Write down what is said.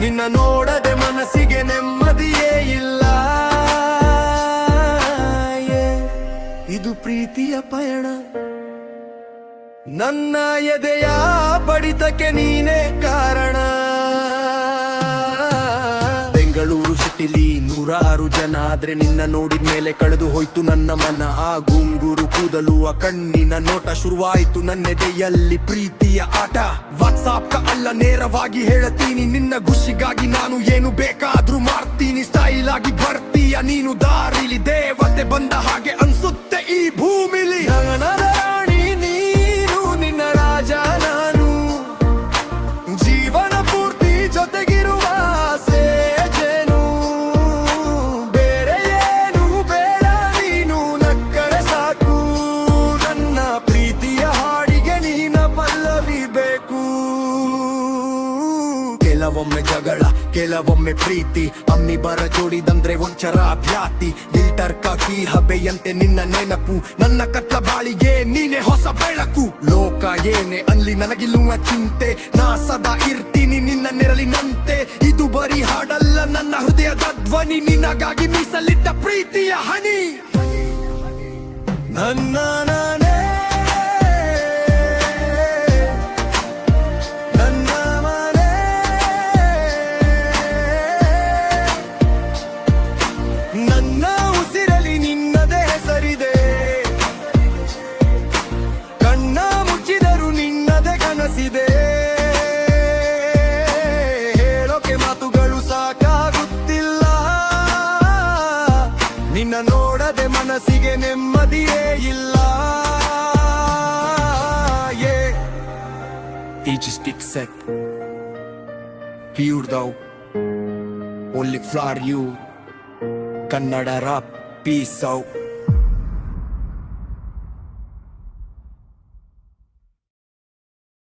ನಿನ್ನ ನೋಡದೆ ಮನಸ್ಸಿಗೆ ನೆಮ್ಮದಿಯೇ ಇಲ್ಲ. ಇದು ಪ್ರೀತಿಯ ಪಯಣ. ನನ್ನ ಎದೆಯ ಬಡಿತಕ್ಕೆ ನೀನೇ ಕಾರಣ. ಬೆಂಗಳೂರು ಸಿಟಿಲಿ ನೂರಾರು ಜನ ಆದ್ರೆ ನಿನ್ನ ನೋಡಿದ ಮೇಲೆ ಕಳೆದು ಹೋಯ್ತು ನನ್ನ ಮನ. ಆ ಗುಂಗುರು ಕೂದಲು ಆ ಕಣ್ಣಿನ ನೋಟ ಶುರುವಾಯ್ತು ನನ್ನೆದೆಯಲ್ಲಿ ಪ್ರೀತಿಯ ಆಟ. ವಾಟ್ಸಾಪ್ ನೇರವಾಗಿ ಹೇಳತೀನಿ, ನಿನ್ನ ಖುಷಿಗಾಗಿ ನಾನು ಏನು ಬೇಕಾದ್ರೂ ಮಾಡ್ತೀನಿ. ಸ್ಟೈಲ್ ಆಗಿ ಬರ್ತೀಯ ನೀನು ದಾರಿಲಿ, ದೇವತೆ ಬಂದ ಹಾಗೆ ಕೆಲವೊಮ್ಮೆ ಜಗಳ, ಕೆಲವೊಮ್ಮೆ ಪ್ರೀತಿ. ಅಮ್ಮಿ ಬರ ಜೋಡಿದಂದ್ರೆ ಒಂಚರ ಅಭ್ಯಾತಿ. ಫಿಲ್ಟರ್ ಕಾಕಿ ಹಬೆಯಂತೆ ನಿನ್ನ ನೆನಪು. ನನ್ನ ಕತ್ತ ಬಾಳಿಗೆ ನೀನೆ ಹೊಸ ಬೆಳಕು. ಲೋಕ ಏನೆ ಅಲ್ಲಿ ನನಗಿಲ್ಲುವ ಚಿಂತೆ. ನಾ ಸದಾ ಇರ್ತೀನಿ ನಿನ್ನ ನೆರಳಿನಂತೆ. ಇದು ಬರೀ ಹಾಡಲ್ಲ, ನನ್ನ ಹೃದಯದ ಧ್ವನಿ. ನಿನಗಾಗಿ ಮೀಸಲಿಟ್ಟ ಪ್ರೀತಿಯ ಹನಿ. ನನ್ನ ಮನಸ್ಸಿಗೆ ನೆಮ್ಮದಿಯೇ ಇಲ್ಲ. Each floor you Kannada rap peace out